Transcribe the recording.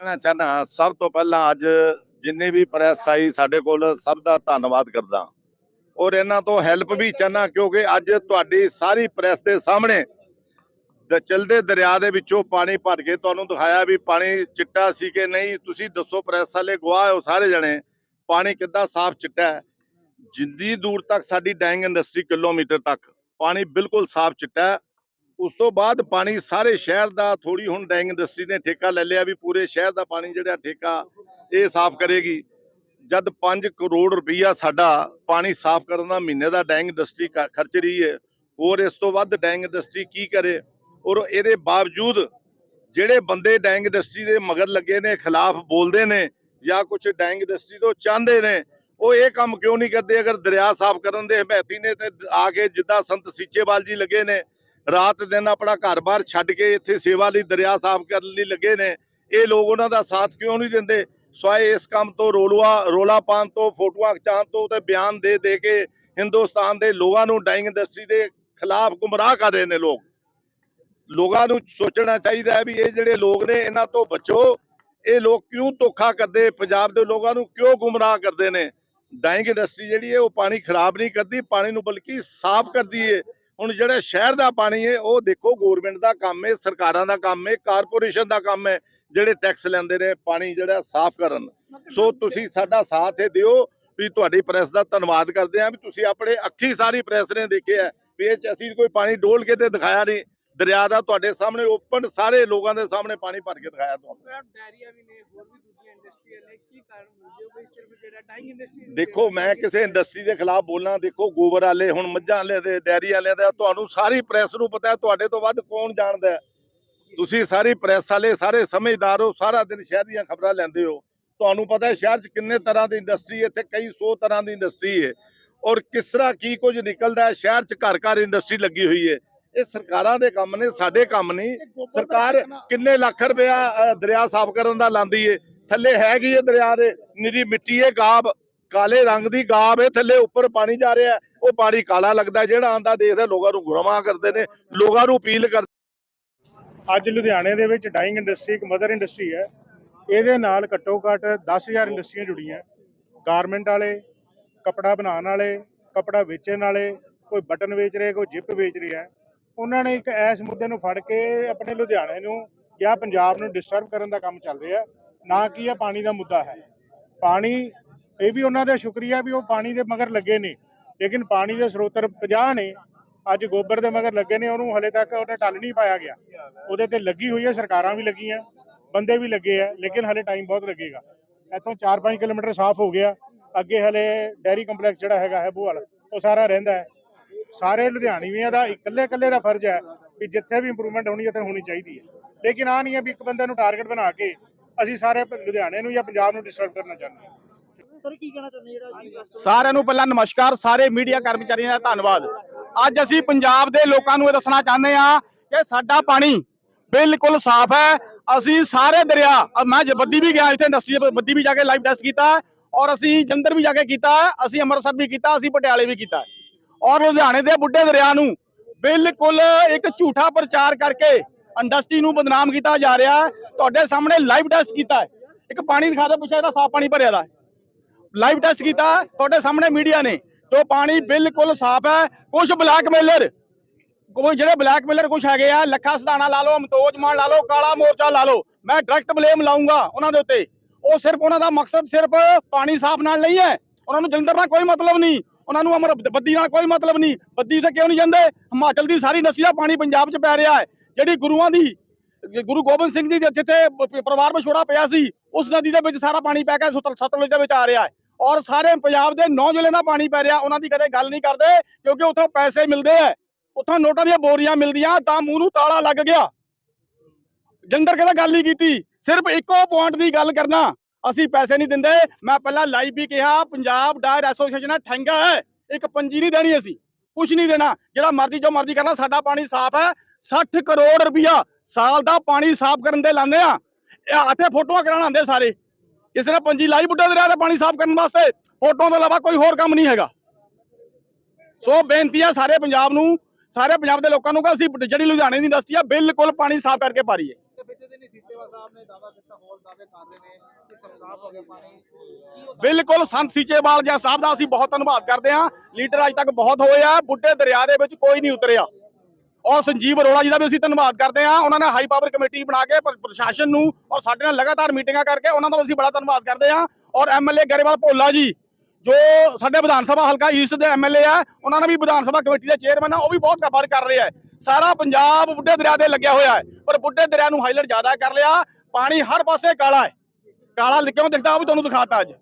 ਕਹਿਣਾ ਚਾਹਨਾ ਸਭ ਤੋਂ ਪਹਿਲਾਂ ਅੱਜ ਜਿੰਨੇ ਵੀ ਪ੍ਰੈਸ ਆਈ ਸਾਡੇ ਕੋਲ, ਸਭ ਦਾ ਧੰਨਵਾਦ ਕਰਦਾ ਔਰ ਇਹਨਾਂ ਤੋਂ ਹੈਲਪ ਵੀ ਚਾਹਨਾ ਕਿਉਂਕਿ ਅੱਜ ਤੁਹਾਡੀ ਸਾਰੀ ਪ੍ਰੈਸ ਦੇ ਸਾਹਮਣੇ ਚਲਦੇ ਦਰਿਆ ਦੇ ਵਿੱਚੋਂ ਪਾਣੀ ਭਰ ਕੇ ਤੁਹਾਨੂੰ ਦਿਖਾਇਆ ਵੀ ਪਾਣੀ ਚਿੱਟਾ ਸੀ ਕਿ ਨਹੀਂ। ਤੁਸੀਂ ਦੱਸੋ ਪ੍ਰੈਸ ਵਾਲੇ ਗਵਾਹ ਹੋ ਸਾਰੇ ਜਣੇ, ਪਾਣੀ ਕਿੱਦਾਂ ਸਾਫ਼ ਚਿੱਟਾ ਹੈ? ਜਿੰਦੀ ਦੂਰ ਤੱਕ ਸਾਡੀ ਡੈਂਗ ਇੰਡਸਟਰੀ ਕਿਲੋਮੀਟਰ ਤੱਕ, ਪਾਣੀ ਬਿਲਕੁਲ ਸਾਫ਼ ਚਿੱਟਾ ਉਸ ਤੋਂ ਬਾਅਦ ਪਾਣੀ ਸਾਰੇ ਸ਼ਹਿਰ ਦਾ ਥੋੜੀ ਹੁਣ ਡੈਂਗ ਇੰਡਸਟਰੀ ਨੇ ਠੇਕਾ ਲੈ ਲਿਆ ਵੀ ਪੂਰੇ ਸ਼ਹਿਰ ਦਾ ਪਾਣੀ ਜਿਹੜਾ ਠੇਕਾ ਇਹ ਸਾਫ਼ ਕਰੇਗੀ। ਜਦ 5 ਕਰੋੜ ਰੁਪਈਆ ਸਾਡਾ ਪਾਣੀ ਸਾਫ਼ ਕਰਨ ਦਾ ਮਹੀਨੇ ਦਾ ਡੈਂਗ ਇੰਡਸਟਰੀ ਕ- ਖਰਚ ਰਹੀ ਹੈ, ਹੋਰ ਇਸ ਤੋਂ ਵੱਧ ਡੈਂਗ ਇੰਡਸਟਰੀ ਕੀ ਕਰੇ? ਔਰ ਇਹਦੇ ਬਾਵਜੂਦ ਜਿਹੜੇ ਬੰਦੇ ਡੈਂਗ ਇੰਡਸਟਰੀ ਦੇ ਮਗਰ ਲੱਗੇ ਨੇ, ਖਿਲਾਫ ਬੋਲਦੇ ਨੇ ਜਾਂ ਕੁਝ ਡੈਂਗ ਇੰਡਸਟਰੀ ਤੋਂ ਚਾਹੁੰਦੇ ਨੇ, ਉਹ ਇਹ ਕੰਮ ਕਿਉਂ ਨਹੀਂ ਕਰਦੇ? ਅਗਰ ਦਰਿਆ ਸਾਫ਼ ਕਰਨ ਦੇ ਹਮਾਇਤੀ ਨੇ ਤੇ ਆ ਕੇ ਜਿੱਦਾਂ ਸੰਤ ਸੀਚੇਵਾਲ ਜੀ ਲੱਗੇ ਨੇ ਰਾਤ ਦਿਨ ਆਪਣਾ ਘਰ-ਬਾਰ ਛੱਡ ਕੇ ਇੱਥੇ ਸੇਵਾ ਲਈ ਦਰਿਆ ਸਾਫ਼ ਕਰਨ ਲਈ ਲੱਗੇ ਨੇ। ਇਹ ਲੋਕ ਉਹਨਾਂ ਦਾ ਸਾਥ ਕਿਉਂ ਨਹੀਂ ਦਿੰਦੇ? ਸਵਾਏ ਇਸ ਕੰਮ ਤੋਂ ਰੋਲਵਾ ਰੋਲਾ ਪਾਉਣ ਤੋਂ, ਫੋਟੋਆਂ ਖਿਚਾਉਣ ਤੋਂ ਤੇ ਬਿਆਨ ਦੇ ਦੇ ਕੇ ਹਿੰਦੁਸਤਾਨ ਦੇ ਲੋਕਾਂ ਨੂੰ ਡਾਈਂਗ ਇੰਡਸਟਰੀ ਦੇ ਖਿਲਾਫ ਗੁੰਮਰਾਹ ਕਰ ਰਹੇ ਨੇ ਲੋਕ। ਲੋਕਾਂ ਨੂੰ ਸੋਚਣਾ ਚਾਹੀਦਾ ਹੈ ਵੀ ਇਹ ਜਿਹੜੇ ਲੋਕ ਨੇ, ਇਹਨਾਂ ਤੋਂ ਬਚੋ। ਇਹ ਲੋਕ ਕਿਉਂ ਧੋਖਾ ਕਰਦੇ? ਪੰਜਾਬ ਦੇ ਲੋਕਾਂ ਨੂੰ ਕਿਉਂ ਗੁੰਮਰਾਹ ਕਰਦੇ ਨੇ? ਡਾਈਂਗ ਇੰਡਸਟਰੀ ਜਿਹੜੀ ਹੈ, ਉਹ ਪਾਣੀ ਖਰਾਬ ਨਹੀਂ ਕਰਦੀ, ਪਾਣੀ ਨੂੰ ਬਲਕਿ ਸਾਫ਼ ਕਰਦੀ ਹੈ। ਹੁਣ ਜਿਹੜਾ ਸ਼ਹਿਰ ਦਾ ਪਾਣੀ ਹੈ ਉਹ ਦੇਖੋ ਗਵਰਨਮੈਂਟ ਦਾ ਕੰਮ ਹੈ ਸਰਕਾਰਾਂ ਦਾ ਕੰਮ ਹੈ ਕਾਰਪੋਰੇਸ਼ਨ ਦਾ ਕੰਮ ਹੈ ਜਿਹੜੇ ਟੈਕਸ ਲੈਂਦੇ ਨੇ ਪਾਣੀ ਜਿਹੜਾ ਸਾਫ਼ ਕਰਨ। ਸੋ ਤੁਸੀਂ ਸਾਡਾ ਸਾਥ ਇਹ ਦਿਓ ਵੀ ਤੁਹਾਡੀ ਪ੍ਰੈਸ ਦਾ ਧੰਨਵਾਦ ਕਰਦੇ ਹਾਂ ਵੀ ਤੁਸੀਂ ਆਪਣੇ ਅੱਖੀ ਸਾਰੀ ਪ੍ਰੈਸ ਨੇ ਦੇਖਿਆ ਵੀ ਇਹ 'ਚ ਅਸੀਂ ਕੋਈ ਪਾਣੀ ਡੋਲ ਕੇ ਤੇ ਦਿਖਾਇਆ ਨਹੀਂ। ਦਰਿਆ ਦਾ ਤੁਹਾਡੇ ਸਾਹਮਣੇ ਓਪਨ ਸਾਰੇ ਲੋਕਾਂ ਦੇ ਸਾਹਮਣੇ ਪਾਣੀ ਭਰ ਕੇ ਦਿਖਾਇਆ ਤੁਹਾਨੂੰ। ਦੇਖੋ ਮੈਂ ਕਿਸੇ ਇੰਡਸਟਰੀ ਦੇ ਖਿਲਾਫ ਬੋਲਣਾ ਦੇਖੋ ਗੋਬਰ ਵਾਲੇ ਹੁਣ ਮੱਝਾਂ ਵਾਲੇ ਤੇ ਡੈਰੀ ਵਾਲੇ ਦਾ ਤੁਹਾਨੂੰ ਸਾਰੀ ਪ੍ਰੈਸ ਨੂੰ ਪਤਾ ਹੈ ਤੁਹਾਡੇ ਤੋਂ ਵੱਧ ਕੌਣ ਜਾਣਦਾ ਹੈ? ਤੁਸੀਂ ਸਾਰੀ ਪ੍ਰੈਸ ਵਾਲੇ ਸਾਰੇ ਸਮਝਦਾਰ ਹੋ ਸਾਰਾ ਦਿਨ ਸ਼ਹਿਰ ਦੀਆਂ ਖਬਰਾਂ ਲੈਂਦੇ ਹੋ। ਤੁਹਾਨੂੰ ਪਤਾ ਹੈ ਸ਼ਹਿਰ 'ਚ ਕਿੰਨੇ ਤਰ੍ਹਾਂ ਦੀ ਇੰਡਸਟਰੀ ਹੈ ਇੱਥੇ ਕਈ ਸੌ ਤਰ੍ਹਾਂ ਦੀ ਇੰਡਸਟਰੀ ਹੈ। ਔਰ ਕਿਸ ਤਰ੍ਹਾਂ ਕੀ ਕੁਝ ਨਿਕਲਦਾ ਹੈ ਸ਼ਹਿਰ 'ਚ ਘਰ ਘਰ ਇੰਡਸਟਰੀ ਲੱਗੀ ਹੋਈ ਹੈ। ਇਹ ਸਰਕਾਰਾਂ ਦੇ ਕੰਮ ਨੇ ਸਾਡੇ ਕੰਮ ਨਹੀਂ ਸਰਕਾਰ ਕਿੰਨੇ ਲੱਖ ਰੁਪਇਆ ਦਰਿਆ ਸਾਫ਼ ਕਰਨ ਦਾ ਲਾਂਦੀ ਏ। ਥੱਲੇ ਹੈਗੀ ਏ ਦਰਿਆ ਦੇ ਨਿਰੀ ਮਿੱਟੀ ਏ ਗਾਬ ਕਾਲੇ ਰੰਗ ਦੀ ਗਾਬ ਏ। ਥੱਲੇ ਉੱਪਰ ਪਾਣੀ ਜਾ ਰਿਹਾ। ਉਹ ਪਾਣੀ ਕਾਲਾ ਲੱਗਦਾ। ਜਿਹੜਾ ਆਂਦਾ ਦੇਖਦਾ ਲੋਕਾਂ ਨੂੰ ਗੁਰਮਾ ਕਰਦੇ ਨੇ ਲੋਕਾਂ ਨੂੰ ਅਪੀਲ ਕਰ ਅੱਜ ਲੁਧਿਆਣੇ ਦੇ ਵਿੱਚ ਡਾਈਂਗ ਇੰਡਸਟਰੀ ਇੱਕ ਮਦਰ ਇੰਡਸਟਰੀ ਹੈ। ਇਹਦੇ ਨਾਲ ਘੱਟੋ ਘੱਟ 10000 ਇੰਡਸਟਰੀਆਂ ਜੁੜੀਆਂ। ਗਾਰਮੈਂਟ ਵਾਲੇ ਕਪੜਾ ਬਣਾਉਣ ਵਾਲੇ ਕਪੜਾ ਵੇਚਣ ਵਾਲੇ ਕੋਈ ਬਟਨ ਵੇਚ ਰਿਹਾ ਕੋਈ ਜਿੱਪ ਵੇਚ ਰਿਹਾ ਉਹਨਾਂ ਨੇ ਇੱਕ ਐਸ ਮੁੱਦੇ ਨੂੰ ਫੜ ਕੇ ਆਪਣੇ ਲੁਧਿਆਣੇ ਨੂੰ ਜਾਂ ਪੰਜਾਬ ਨੂੰ ਡਿਸਟਰਬ ਕਰਨ ਦਾ ਕੰਮ ਚੱਲ ਰਿਹਾ। ਨਾ ਕਿ ਇਹ ਪਾਣੀ ਦਾ ਮੁੱਦਾ ਹੈ। ਪਾਣੀ, ਇਹ ਵੀ ਉਹਨਾਂ ਦਾ ਸ਼ੁਕਰੀਆ ਵੀ ਉਹ ਪਾਣੀ ਦੇ ਮਗਰ ਲੱਗੇ ਨੇ। ਲੇਕਿਨ ਪਾਣੀ ਦੇ ਸਰੋਤਰ 50 ਨੇ, ਅੱਜ ਗੋਬਰ ਦੇ ਮਗਰ ਲੱਗੇ ਨੇ, ਉਹਨੂੰ ਹਲੇ ਤੱਕ ਉਹਨੇ ਟੱਲ ਨਹੀਂ ਪਾਇਆ ਗਿਆ। ਉਹਦੇ ਤੇ ਲੱਗੀ ਹੋਈ ਹੈ, ਸਰਕਾਰਾਂ ਵੀ ਲੱਗੀਆਂ, ਬੰਦੇ ਵੀ ਲੱਗੇ ਆ, ਲੇਕਿਨ ਹਲੇ ਟਾਈਮ ਬਹੁਤ ਲੱਗੇਗਾ। ਇੱਥੋਂ 4-5 ਕਿਲੋਮੀਟਰ ਸਾਫ਼ ਹੋ ਗਿਆ। ਅੱਗੇ ਹਲੇ ਡੈਰੀ ਕੰਪਲੈਕਸ ਜਿਹੜਾ ਹੈਗਾ ਹੈ ਬੂਹਲ ਉਹ ਸਾਰਾ ਰਹਿੰਦਾ ਹੈ। ਸਾਰੇ ਲੁਧਿਆਣਵੀਆਂ ਦਾ ਇਕੱਲੇ ਇਕੱਲੇ ਦਾ ਫਰਜ਼ ਹੈ ਕਿ ਜਿੱਥੇ ਵੀ ਇੰਪਰੂਵਮੈਂਟ ਹੋਣੀ ਉੱਥੇ ਹੋਣੀ ਚਾਹੀਦੀ ਹੈ। ਲੇਕਿਨ ਆ ਨਹੀਂ ਹੈ ਵੀ ਇੱਕ ਬੰਦੇ ਨੂੰ ਟਾਰਗੇਟ ਬਣਾ ਕੇ ਅਸੀਂ ਸਾਰੇ ਲੁਧਿਆਣੇ ਨੂੰ ਜਾਂ ਪੰਜਾਬ ਨੂੰ ਡਿਸਟਰਬ ਕਰਨਾ ਚਾਹੁੰਦੇ ਹਾਂ। ਸਰ ਕੀ ਕਹਿਣਾ ਚਾਹੁੰਦੇ ਜਿਹੜਾ ਜੀ ਸਾਰਿਆਂ ਨੂੰ ਪਹਿਲਾਂ ਨਮਸਕਾਰ ਸਾਰੇ ਮੀਡੀਆ ਕਰਮਚਾਰੀਆਂ ਦਾ ਧੰਨਵਾਦ। ਅੱਜ ਅਸੀਂ ਪੰਜਾਬ ਦੇ ਲੋਕਾਂ ਨੂੰ ਇਹ ਦੱਸਣਾ ਚਾਹੁੰਦੇ ਹਾਂ ਕਿ ਸਾਡਾ ਪਾਣੀ ਬਿਲਕੁਲ ਸਾਫ਼ ਹੈ। ਅਸੀਂ ਸਾਰੇ ਦਰਿਆ ਮੈਂ ਜ- ਬੱਦੀ ਵੀ ਗਿਆ ਇੱਥੇ ਇੰਡਸਟਰੀ ਬੱਦੀ ਵੀ ਜਾ ਕੇ ਲਾਈਵ ਟੈਸਟ ਕੀਤਾ ਔਰ ਅਸੀਂ ਜੰਦਰ ਵੀ ਜਾ ਕੇ ਕੀਤਾ ਅਸੀਂ ਅੰਮ੍ਰਿਤਸਰ ਵੀ ਕੀਤਾ ਅਸੀਂ ਪਟਿਆਲੇ ਵੀ ਕੀਤਾ। ਔਰ ਲੁਧਿਆਣੇ ਦੇ ਬੁੱਢੇ ਦਰਿਆ ਨੂੰ ਬਿਲਕੁਲ ਇੱਕ ਝੂਠਾ ਪ੍ਰਚਾਰ ਕਰਕੇ ਇੰਡਸਟਰੀ ਨੂੰ ਬਦਨਾਮ ਕੀਤਾ ਜਾ ਰਿਹਾ ਹੈ। ਤੁਹਾਡੇ ਸਾਹਮਣੇ ਲਾਈਵ ਟੈਸਟ ਕੀਤਾ ਹੈ। ਇੱਕ ਪਾਣੀ ਦਿਖਾ ਦਿਓ ਪਿੱਛੇ, ਇਹਦਾ ਸਾਫ਼ ਪਾਣੀ ਭਰਿਆ ਦਾ ਲਾਈਵ ਟੈਸਟ ਕੀਤਾ ਤੁਹਾਡੇ ਸਾਹਮਣੇ ਮੀਡੀਆ ਨੇ, ਜੋ ਪਾਣੀ ਬਿਲਕੁਲ ਸਾਫ਼ ਹੈ। ਕੁਝ ਬਲੈਕਮੇਲਰ ਕੋਈ ਜਿਹੜੇ ਬਲੈਕਮੇਲਰ ਕੁਝ ਹੈਗੇ ਆ, ਲੱਖਾ ਸਦਾਨਾ ਲਾ ਲਓ, ਅਮਤੋਜ ਮਾਨ ਲਾ ਲਓ, ਕਾਲਾ ਮੋਰਚਾ ਲਾ ਲਓ, ਮੈਂ ਡਾਇਰੈਕਟ ਬਲੇਮ ਲਾਉਂਗਾ ਉਹਨਾਂ ਦੇ ਉੱਤੇ। ਉਹ ਸਿਰਫ ਉਹਨਾਂ ਦਾ ਮਕਸਦ ਸਿਰਫ ਪਾਣੀ ਸਾਫ਼ ਨਾਲ ਨਹੀਂ ਹੈ। ਉਹਨਾਂ ਨੂੰ ਜਲੰਧਰ ਦਾ ਕੋਈ ਮਤਲਬ ਨਹੀਂ। ਉਹਨਾਂ ਨੂੰ ਅਮਰ ਬੱਦੀ ਨਾਲ ਕੋਈ ਮਤਲਬ ਨਹੀਂ। ਬੱਦੀ ਤੇ ਕਿਉਂ ਨਹੀਂ ਜਾਂਦੇ? ਹਿਮਾਚਲ ਦੀ ਸਾਰੀ ਨਸੀ ਦਾ ਪਾਣੀ ਪੰਜਾਬ 'ਚ ਪੈ ਰਿਹਾ ਹੈ। ਜਿਹੜੀ ਗੁਰੂਆਂ ਦੀ ਗੁਰੂ ਗੋਬਿੰਦ ਸਿੰਘ ਜੀ ਜਿੱਥੇ ਪਰਿਵਾਰ ਵਿਛੋੜਾ ਪਿਆ ਸੀ, ਉਸ ਨਦੀ ਦੇ ਵਿੱਚ ਸਾਰਾ ਪਾਣੀ ਪੈ ਕੇ ਸਤਲੁਜ ਦੇ ਵਿੱਚ ਆ ਰਿਹਾ ਹੈ। ਔਰ ਸਾਰੇ ਪੰਜਾਬ ਦੇ ਨੌ ਜ਼ਿਲ੍ਹਿਆਂ ਦਾ ਪਾਣੀ ਪੈ ਰਿਹਾ। ਉਹਨਾਂ ਦੀ ਕਦੇ ਗੱਲ ਨਹੀਂ ਕਰਦੇ, ਕਿਉਂਕਿ ਉੱਥੋਂ ਪੈਸੇ ਮਿਲਦੇ ਆ ਉੱਥੋਂ ਨੋਟਾਂ ਦੀਆਂ ਬੋਰੀਆਂ ਮਿਲਦੀਆਂ, ਤਾਂ ਮੂੰਹ ਨੂੰ ਤਾਲਾ ਲੱਗ ਗਿਆ। ਜੰਦਰ ਕਹਿੰਦਾ ਗੱਲ ਨਹੀਂ ਕੀਤੀ। ਸਿਰਫ ਇੱਕੋ ਪੁਆਇੰਟ ਦੀ ਗੱਲ ਕਰਨਾ। ਅਸੀਂ ਪੈਸੇ ਨਹੀਂ ਦਿੰਦੇ। ਮੈਂ ਪਹਿਲਾਂ ਲਾਈਵ ਵੀ ਕਿਹਾ, ਪੰਜਾਬ ਡਾਇਰ ਐਸੋਸੀਏਸ਼ਨ ਹੈ, ਠੰਗਾ ਹੈ। ਇੱਕ ਪੰਜੀ ਨਹੀਂ ਦੇਣੀ ਅਸੀਂ। ਕੁਝ ਨਹੀਂ ਦੇਣਾ। ਜਿਹੜਾ ਮਰਜ਼ੀ ਜੋ ਮਰਜ਼ੀ ਕਰਨਾ, ਸਾਡਾ ਪਾਣੀ ਸਾਫ਼ ਹੈ। 60 ਕਰੋੜ ਰੁਪਇਆ ਸਾਲ ਦਾ ਪਾਣੀ ਸਾਫ਼ ਕਰਨ ਦੇ ਲਾਉਂਦੇ ਆ। ਇਹ ਇੱਥੇ ਫੋਟੋਆਂ ਕਰਾਉਣ ਆਉਂਦੇ ਸਾਰੇ। ਕਿਸੇ ਨੇ ਪੰਜੀ ਲਾਈ ਬੁੱਢਾ ਦਰਿਆ ਦਾ ਪਾਣੀ ਸਾਫ਼ ਕਰਨ ਵਾਸਤੇ ਫੋਟੋਆਂ ਤੋਂ ਇਲਾਵਾ ਕੋਈ ਹੋਰ ਕੰਮ ਨਹੀਂ ਹੈਗਾ। ਸੋ ਬੇਨਤੀ ਆ ਸਾਰੇ ਪੰਜਾਬ ਨੂੰ, ਸਾਰੇ ਪੰਜਾਬ ਦੇ ਲੋਕਾਂ ਨੂੰ ਕਿ ਅਸੀਂ ਜਿਹੜੀ ਲੁਧਿਆਣੇ ਦੀ ਇੰਡਸਟਰੀ ਆ, ਬਿਲਕੁਲ ਪਾਣੀ ਸਾਫ਼ ਕਰਕੇ ਪਾ ਰਹੀ ਸਾਹਿਬ ਨੇ ਦਾਅਵਾ ਕੀਤਾ, ਹੋਰ ਦਾਅਵੇ ਕਰ ਨੇ ਕਿ ਸਾਫ਼ ਹੋ ਗਿਆ ਪਾਣੀ। ਬਿਲਕੁਲ ਸੰਤ ਸੀਚੇਵਾਲ ਜੀ ਸਾਹਿਬ ਦਾ ਅਸੀਂ ਬਹੁਤ ਧੰਨਵਾਦ ਕਰਦੇ ਹਾਂ। ਲੀਡਰ ਅੱਜ ਤੱਕ ਬਹੁਤ ਹੋਏ ਆ, ਬੁੱਢੇ ਦਰਿਆ ਦੇ ਵਿੱਚ ਕੋਈ ਨਹੀਂ ਉਤਰਿਆ। ਔਰ ਸੰਜੀਵ ਅਰੋੜਾ ਜੀ ਦਾ ਵੀ ਅਸੀਂ ਧੰਨਵਾਦ ਕਰਦੇ ਹਾਂ। ਉਹਨਾਂ ਨੇ ਹਾਈ ਪਾਵਰ ਕਮੇਟੀ ਬਣਾ ਕੇ ਪ੍ਰਸ਼ਾਸਨ ਨੂੰ ਔਰ ਸਾਡੇ ਨਾਲ ਲਗਾਤਾਰ ਮੀਟਿੰਗਾਂ ਕਰਕੇ ਉਹਨਾਂ ਦਾ ਅਸੀਂ ਬੜਾ ਧੰਨਵਾਦ ਕਰਦੇ ਹਾਂ। ਔਰ ਐਮਐਲਏ ਗਰੇਵਾਲ ਭੋਲਾ ਜੀ, ਜੋ ਸਾਡੇ ਵਿਧਾਨ ਸਭਾ ਹਲਕਾ ਈਸਟ ਦੇ ਐਮਐਲਏ ਆ, ਉਹਨਾਂ ਨੇ ਵੀ ਵਿਧਾਨ ਸਭਾ ਕਮੇਟੀ ਦੇ ਚੇਅਰਮੈਨ ਆ, ਉਹ ਵੀ ਬਹੁਤ ਕਬਰ ਕਰ ਰਿਹਾ ਹੈ ਸਾਰਾ ਪੰਜਾਬ ਬੁੱਢੇ ਦਰਿਆ ਤੇ ਲੱਗਿਆ ਹੋਇਆ ਹੈ। ਪਰ ਬੁੱਢੇ ਦਰਿਆ ਨੂੰ ਹਾਈਲਾਈਟ ਜ਼ਿਆਦਾ ਕਰ ਲਿਆ। ਪਾਣੀ ਹਰ ਪਾਸੇ ਕਾਲਾ ਹੈ। ਕਾਲਾ ਕਿਉਂ ਦਿਖਦਾ ਉਹ ਵੀ ਤੁਹਾਨੂੰ ਦਿਖਾਤਾ ਅੱਜ।